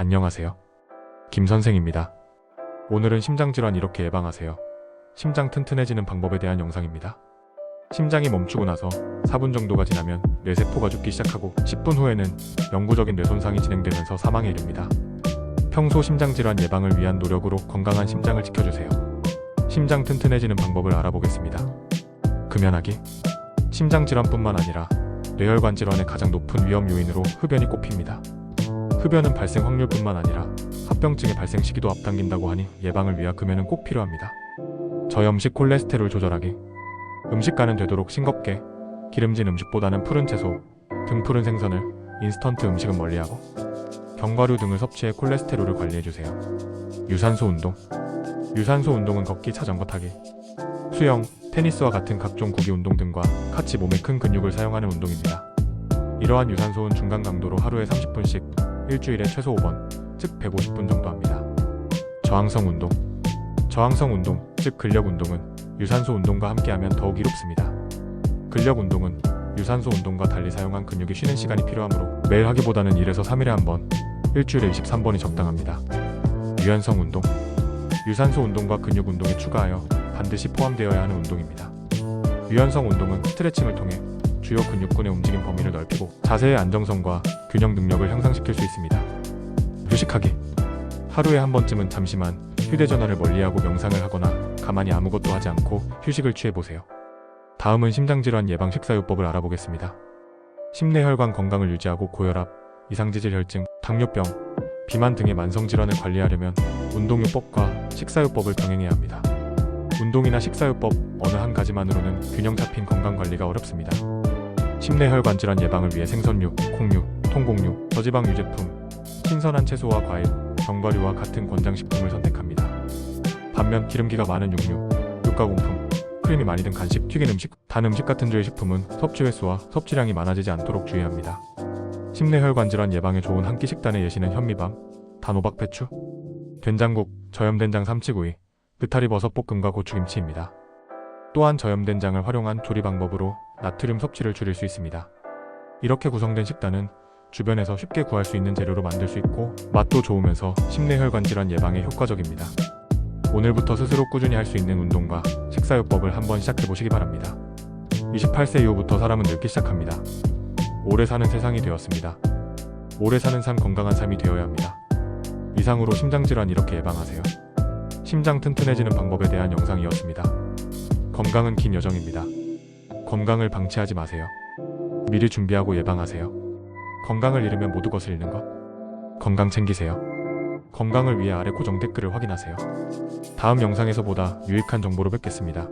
안녕하세요. 김 선생입니다. 오늘은 심장질환 이렇게 예방하세요. 심장 튼튼해지는 방법에 대한 영상입니다. 심장이 멈추고 나서 4분 정도가 지나면 뇌세포가 죽기 시작하고 10분 후에는 영구적인 뇌손상이 진행되면서 사망에 이릅니다. 평소 심장질환 예방을 위한 노력으로 건강한 심장을 지켜주세요. 심장 튼튼해지는 방법을 알아보겠습니다. 금연하기 심장질환뿐만 아니라 뇌혈관 질환의 가장 높은 위험 요인으로 흡연이 꼽힙니다. 흡연은 발생 확률뿐만 아니라 합병증의 발생 시기도 앞당긴다고 하니 예방을 위하 금연은 꼭 필요합니다. 저염식 콜레스테롤 조절하기 음식 간은 되도록 싱겁게 기름진 음식보다는 푸른 채소, 등 푸른 생선을 인스턴트 음식은 멀리하고 견과류 등을 섭취해 콜레스테롤을 관리해주세요. 유산소 운동 유산소 운동은 걷기, 자전거 타기, 수영, 테니스와 같은 각종 구기 운동 등과 같이 몸의 큰 근육을 사용하는 운동입니다. 이러한 유산소는 중간 강도로 하루에 30분씩 일주일에 최소 5번, 즉 150분 정도 합니다. 저항성 운동 저항성 운동, 즉 근력 운동은 유산소 운동과 함께하면 더욱 이롭습니다. 근력 운동은 유산소 운동과 달리 사용한 근육이 쉬는 시간이 필요하므로 매일 하기보다는 1에서 3일에 한 번, 일주일에 23번이 적당합니다. 유연성 운동 유산소 운동과 근육 운동에 추가하여 반드시 포함되어야 하는 운동입니다. 유연성 운동은 스트레칭을 통해 주요 근육군의 움직임 범위를 넓히고 자세의 안정성과 균형 능력을 향상시킬 수 있습니다. 휴식하기 하루에 한 번쯤은 잠시만 휴대전화를 멀리하고 명상을 하거나 가만히 아무것도 하지 않고 휴식을 취해보세요. 다음은 심장질환 예방 식사요법을 알아보겠습니다. 심내혈관 건강을 유지하고 고혈압, 이상지질 혈증, 당뇨병, 비만 등의 만성질환을 관리하려면 운동요법과 식사요법을 병행해야 합니다. 운동이나 식사요법 어느 한 가지만으로는 균형 잡힌 건강 관리가 어렵습니다. 심내혈관 질환 예방을 위해 생선류, 콩류, 통곡류, 저지방 유제품, 신선한 채소와 과일, 견과류와 같은 권장식품을 선택합니다. 반면 기름기가 많은 육류, 육가공품, 크림이 많이 든 간식, 튀긴 음식, 단 음식 같은 주의 식품은 섭취 횟수와 섭취량이 많아지지 않도록 주의합니다. 심내혈관 질환 예방에 좋은 한 끼 식단의 예시는 현미밤, 단호박 배추, 된장국, 저염된장 삼치구이, 느타리 버섯 볶음과 고추김치입니다. 또한 저염된장을 활용한 조리 방법으로 나트륨 섭취를 줄일 수 있습니다. 이렇게 구성된 식단은 주변에서 쉽게 구할 수 있는 재료로 만들 수 있고 맛도 좋으면서 심내혈관 질환 예방에 효과적입니다. 오늘부터 스스로 꾸준히 할 수 있는 운동과 식사요법을 한번 시작해 보시기 바랍니다. 28세 이후부터 사람은 늙기 시작합니다. 오래 사는 세상이 되었습니다. 오래 사는 삶 건강한 삶이 되어야 합니다. 이상으로 심장질환 이렇게 예방하세요. 심장 튼튼해지는 방법에 대한 영상이었습니다. 건강은 긴 여정입니다. 건강을 방치하지 마세요. 미리 준비하고 예방하세요. 건강을 잃으면 모두 것을 잃는 것. 건강 챙기세요. 건강을 위해 아래 고정 댓글을 확인하세요. 다음 영상에서 보다 유익한 정보로 뵙겠습니다.